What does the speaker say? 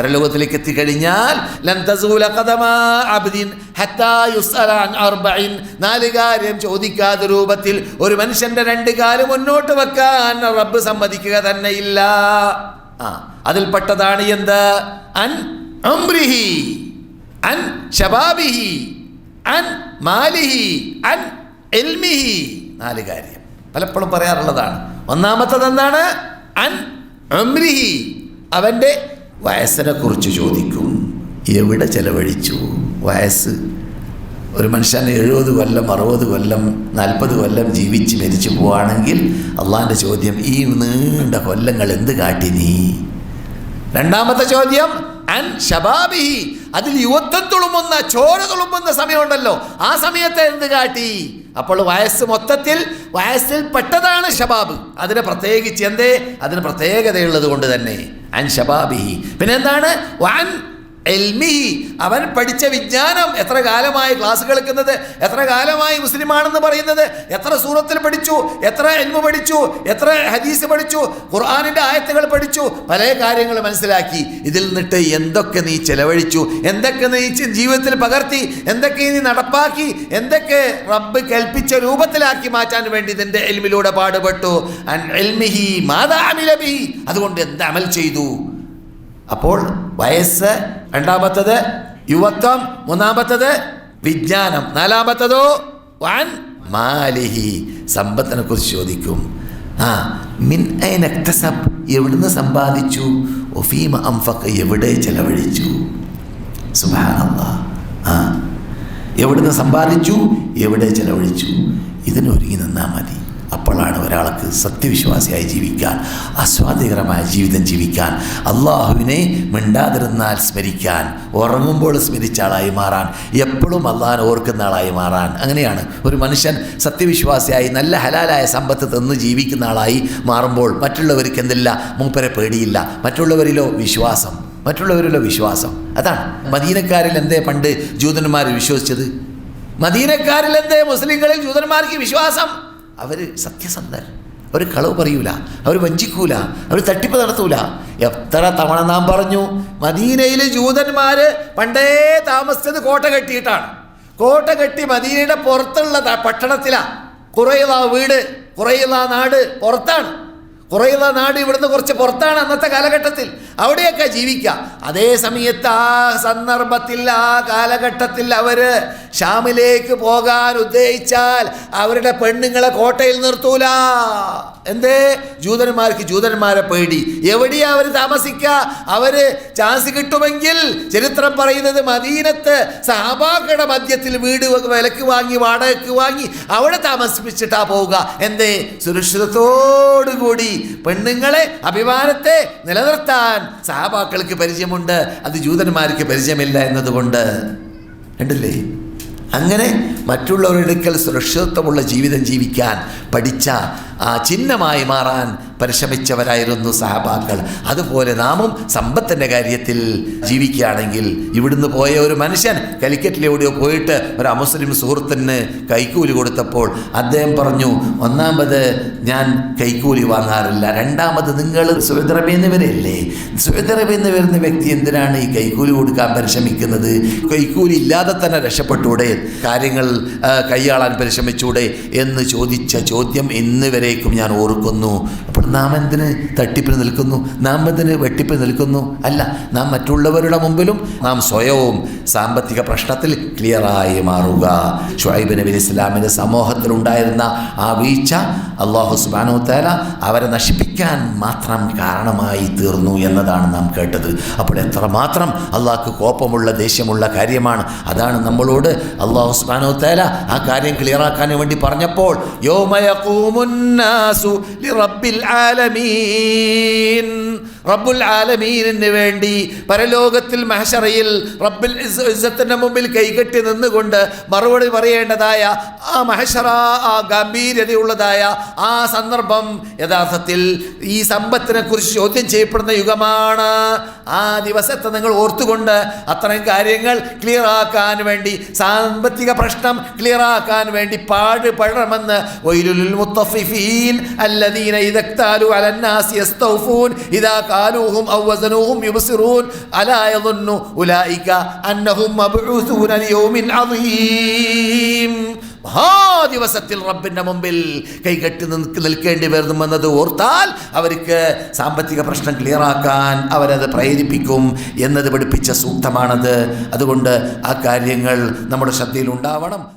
പരലോകത്തിലേക്ക് എത്തിക്കഴിഞ്ഞാൽ നാല് കാര്യം ചോദിക്കാത്ത രൂപത്തിൽ ഒരു മനുഷ്യന്റെ രണ്ട് കാലം മുന്നോട്ട് വെക്കാൻ റബ്ബ് സമ്മതിക്കുക തന്നെ ഇല്ല ആ അതിൽപ്പെട്ടതാണ് എന്ത്? അൻ അംബ്രിഹി അൻ ഷബാബിഹി അൻ മാലിഹി അൻ എൽമിഹി. നാല് കാര്യം. പലപ്പോഴും പറയാറുള്ളതാണ്. ഒന്നാമത്തത് എന്താണ് അൻ അമ്രിഹി അവന്റെ വയസ്സിനെ കുറിച്ച് ചോദിക്കും. എവിടെ ചെലവഴിച്ചു? വയസ്സ്. ഒരു മനുഷ്യൻ എഴുപത് കൊല്ലം അറുപത് കൊല്ലം നാൽപ്പത് കൊല്ലം ജീവിച്ച് മരിച്ചു പോവുകയാണെങ്കിൽ അള്ളാന്റെ ചോദ്യം ഈ നീണ്ട കൊല്ലങ്ങൾ എന്ത് കാട്ടി നീ? രണ്ടാമത്തെ ചോദ്യം അൻ ഷബാബിഹി അതിൽ യുവത്വം തുളുമ്പുന്ന ചോര തുളുമ്പുന്ന സമയമുണ്ടല്ലോ. ആ സമയത്ത് എന്ത് കാട്ടി? അപ്പോൾ വയസ്സ് മൊത്തത്തിൽ വയസ്സിൽ പെട്ടതാണ് ഷബാബ് അതിന് പ്രത്യേകിച്ച് എന്തേ? അതിന് പ്രത്യേകതയുള്ളത് കൊണ്ട് തന്നെ. അൻ ഷബാബിഹി പിന്നെ എന്താണ് വൻ എൽമിഹി അവൻ പഠിച്ച വിജ്ഞാനം. എത്ര കാലമായി ക്ലാസ് കേൾക്കുന്നത്? എത്ര കാലമായി മുസ്ലിമാണെന്ന് പറയുന്നത്? എത്ര സൂറത്തിൽ പഠിച്ചു? എത്ര എൽമ പഠിച്ചു? എത്ര ഹദീസ് പഠിച്ചു? ഖുർആാനിന്റെ ആയത്തുകൾ പഠിച്ചു? പല കാര്യങ്ങൾ മനസ്സിലാക്കി. ഇതിൽ നിന്നിട്ട് എന്തൊക്കെ നീ ചെലവഴിച്ചു? എന്തൊക്കെ നീ ജീവിതത്തിൽ പകർത്തി? എന്തൊക്കെ നീ നടപ്പാക്കി? എന്തൊക്കെ റബ്ബ് കൽപ്പിച്ച രൂപത്തിലാക്കി മാറ്റാൻ വേണ്ടി നിന്റെ എൽമിലൂടെ പാടുപെട്ടു? അതുകൊണ്ട് എന്ത് അമൽ ചെയ്തു? അപ്പോൾ വയസ്സ് രണ്ടാമത്തത് യുവത്വം മൂന്നാമത്തത് വിജ്ഞാനം നാലാമത്തതോ വൻ മാലിഹി. സമ്പത്തിനെ കുറിച്ച് ചോദിക്കും. ആ മിൻ ഐനക്തസബ് എവിടുന്ന് സമ്പാദിച്ചു? ഒഫീമ അംഫക്ക് എവിടെ ചെലവഴിച്ചു? സുബാനല്ലാ ആ എവിടുന്ന് സമ്പാദിച്ചു? എവിടെ ചെലവഴിച്ചു? ഇതിനൊരുങ്ങി നിന്നാൽ മതി. അപ്പോഴാണ് ഒരാൾക്ക് സത്യവിശ്വാസിയായി ജീവിക്കാൻ ആസ്വാദ്യകരമായ ജീവിതം ജീവിക്കാൻ അള്ളാഹുവിനെ മിണ്ടാതിരുന്നാൽ സ്മരിക്കാൻ ഉറങ്ങുമ്പോൾ സ്മരിച്ച ആളായി മാറാൻ എപ്പോഴും അള്ളാഹാൻ ഓർക്കുന്ന ആളായി മാറാൻ. അങ്ങനെയാണ് ഒരു മനുഷ്യൻ സത്യവിശ്വാസിയായി നല്ല ഹലാലായ സമ്പത്ത് തന്ന് ജീവിക്കുന്ന ആളായി മാറുമ്പോൾ മറ്റുള്ളവർക്ക് എന്തില്ല? മൂപ്പരെ പേടിയില്ല. മറ്റുള്ളവരിലോ വിശ്വാസം. മറ്റുള്ളവരിലോ വിശ്വാസം. അതാണ്. മദീനക്കാരിൽ എന്തേ പണ്ട് ജൂതന്മാർ വിശ്വസിച്ചത്? മദീനക്കാരിൽ എന്തേ മുസ്ലിങ്ങളിൽ ജൂതന്മാർക്ക് വിശ്വാസം? അവർ സത്യസന്ധർ. അവർ കളവ് പറയൂല. അവർ വഞ്ചിക്കൂല. അവർ തട്ടിപ്പ് നടത്തൂല. എത്ര തവണ നാം പറഞ്ഞു മദീനയിലെ ജൂതന്മാർ പണ്ടേ താമസിച്ചത് കോട്ട കെട്ടിയിട്ടാണ്. കോട്ട കെട്ടി മദീനയുടെ പുറത്തുള്ള പട്ടണത്തിലാണ് കുറയുള്ള വീട് കുറയുള്ള നാട് പുറത്താണ്. കുറയുന്ന നാട് ഇവിടുന്ന് കുറച്ച് പുറത്താണ് അന്നത്തെ കാലഘട്ടത്തിൽ. അവിടെയൊക്കെ ജീവിക്കുക അതേ സമയത്ത് ആ സന്ദർഭത്തിൽ ആ കാലഘട്ടത്തിൽ അവർ ഷാമിലേക്ക് പോകാൻ ഉദ്ദേശിച്ചാൽ അവരുടെ പെണ്ണുങ്ങളെ കോട്ടയിൽ നിർത്തൂല. എന്തേ? ജൂതന്മാർക്ക് ജൂതന്മാരെ പേടി. എവിടെയാ അവർ താമസിക്കുക അവർ ചാൻസ് കിട്ടുമെങ്കിൽ ചരിത്രം പറയുന്നത് മദീനത്ത് സഹാബാക്കട മധ്യത്തിൽ വീട് വിലക്ക് വാങ്ങി വാടകയ്ക്ക് വാങ്ങി അവിടെ താമസിപ്പിച്ചിട്ടാ പോവുക. എന്തേ? സുരക്ഷിതത്തോടുകൂടി പെണ്ണുങ്ങളെ അഭിമാനത്തെ നിലനിർത്താൻ സഹാബാക്കൾക്ക് പരിചയമുണ്ട്. അത് ജൂതന്മാർക്ക് പരിചയമില്ല എന്നതുകൊണ്ട്. കണ്ടില്ലേ? അങ്ങനെ മറ്റുള്ളവരുടെ അടുക്കൽ സുരക്ഷിതത്വമുള്ള ജീവിതം ജീവിക്കാൻ പഠിച്ച ആ ചിഹ്നമായി മാറാൻ പരിശ്രമിച്ചവരായിരുന്നു സഹബാക്കൾ. അതുപോലെ നാമും സമ്പത്തിന്റെ കാര്യത്തിൽ ജീവിക്കുകയാണെങ്കിൽ ഇവിടുന്ന് പോയ ഒരു മനുഷ്യൻ കലിക്കറ്റിലെവിടെയോ പോയിട്ട് ഒരു അമുസ്ലിം സുഹൃത്തിന് കൈക്കൂലി കൊടുത്തപ്പോൾ അദ്ദേഹം പറഞ്ഞു ഒന്നാമത് ഞാൻ കൈക്കൂലി വാങ്ങാറില്ല. രണ്ടാമത് നിങ്ങൾ വരെയല്ലേ സുഹൃദ്രമേന്ന് വരുന്ന വ്യക്തി എന്തിനാണ് ഈ കൈക്കൂലി കൊടുക്കാൻ പരിശ്രമിക്കുന്നത്? കൈക്കൂലി ഇല്ലാതെ തന്നെ രക്ഷപ്പെട്ടൂടെ കാര്യങ്ങൾ കൈയാളാൻ പരിശ്രമിച്ചൂടെ? എന്ന് ചോദിച്ച ചോദ്യം ഇന്ന് വരേക്കും ഞാൻ ഓർക്കുന്നു. അപ്പോൾ നാം എന്തിന് തട്ടിപ്പിന് നിൽക്കുന്നു? നാം എന്തിന് വെട്ടിപ്പിന് നിൽക്കുന്നു? അല്ല നാം മറ്റുള്ളവരുടെ മുമ്പിലും നാം സ്വയവും സാമ്പത്തിക പ്രശ്നത്തിൽ ക്ലിയറായി മാറുക. ഷുഹൈബ് നബി ഇസ്ലാമിന്റെ സമൂഹത്തിലുണ്ടായിരുന്ന ആ വീഴ്ച അള്ളാഹു സുബാനു തേല അവരെ നശിപ്പിക്കാൻ മാത്രം കാരണമായി തീർന്നു എന്നതാണ് നാം കേട്ടത്. അപ്പോൾ എത്രമാത്രം അള്ളാഹ്ക്ക് കോപ്പമുള്ള ദേഷ്യമുള്ള കാര്യമാണ്. അതാണ് നമ്മളോട് അള്ളാഹു സുബാനു തേല ആ കാര്യം ക്ലിയറാക്കാൻ വേണ്ടി പറഞ്ഞപ്പോൾ യൗമയഖൂമുന്നാസു العالمين. റബ്ബുൽ ആലമീനിന് വേണ്ടി പരലോകത്തിൽ മഹശറയിൽ റബ്ബിൽ ഇസ്സത്തിന്റെ മുമ്പിൽ കൈകെട്ടി നിന്നുകൊണ്ട് മറുപടി പറയേണ്ടതായ ആ മഹശറ ആ ഗംഭീരതയുള്ളതായ ആ സന്ദർഭം യഥാർത്ഥത്തിൽ ഈ സമ്പത്തിനെ കുറിച്ച് ചോദ്യം ചെയ്യപ്പെടുന്ന യുഗമാണ്. ആ ദിവസത്തെ നിങ്ങൾ ഓർത്തുകൊണ്ട് അത്തരം കാര്യങ്ങൾ ക്ലിയർ ആക്കാൻ വേണ്ടി സാമ്പത്തിക പ്രശ്നം ക്ലിയർ ആക്കാൻ വേണ്ടി പാട് പഴമെന്ന് ഒയിലുൽ മുത്തഫിഫീൻ അല്ലദീന ഇതക്താലു അലന്നാസി ഇതാ കാലൂഹും ഔ യുബസിറൂൻ. അലാ യظن ഉലൈക അന്നഹും മബ്ഊസൂന ലിയൗമിൻ അദീം. മഹാദിവസത്തിൽ റബ്ബിന്റെ മുമ്പിൽ കൈകെട്ടി നിൽക്ക് നിൽക്കേണ്ടി വരുമെന്നത് ഓർത്താൽ അവർക്ക് സാമ്പത്തിക പ്രശ്നം ക്ലിയറാക്കാൻ അവരത് പ്രേരിപ്പിക്കും എന്നത് പഠിപ്പിച്ച സൂക്തമാണത്. അതുകൊണ്ട് ആ കാര്യങ്ങൾ നമ്മുടെ ശ്രദ്ധയിൽ ഉണ്ടാവണം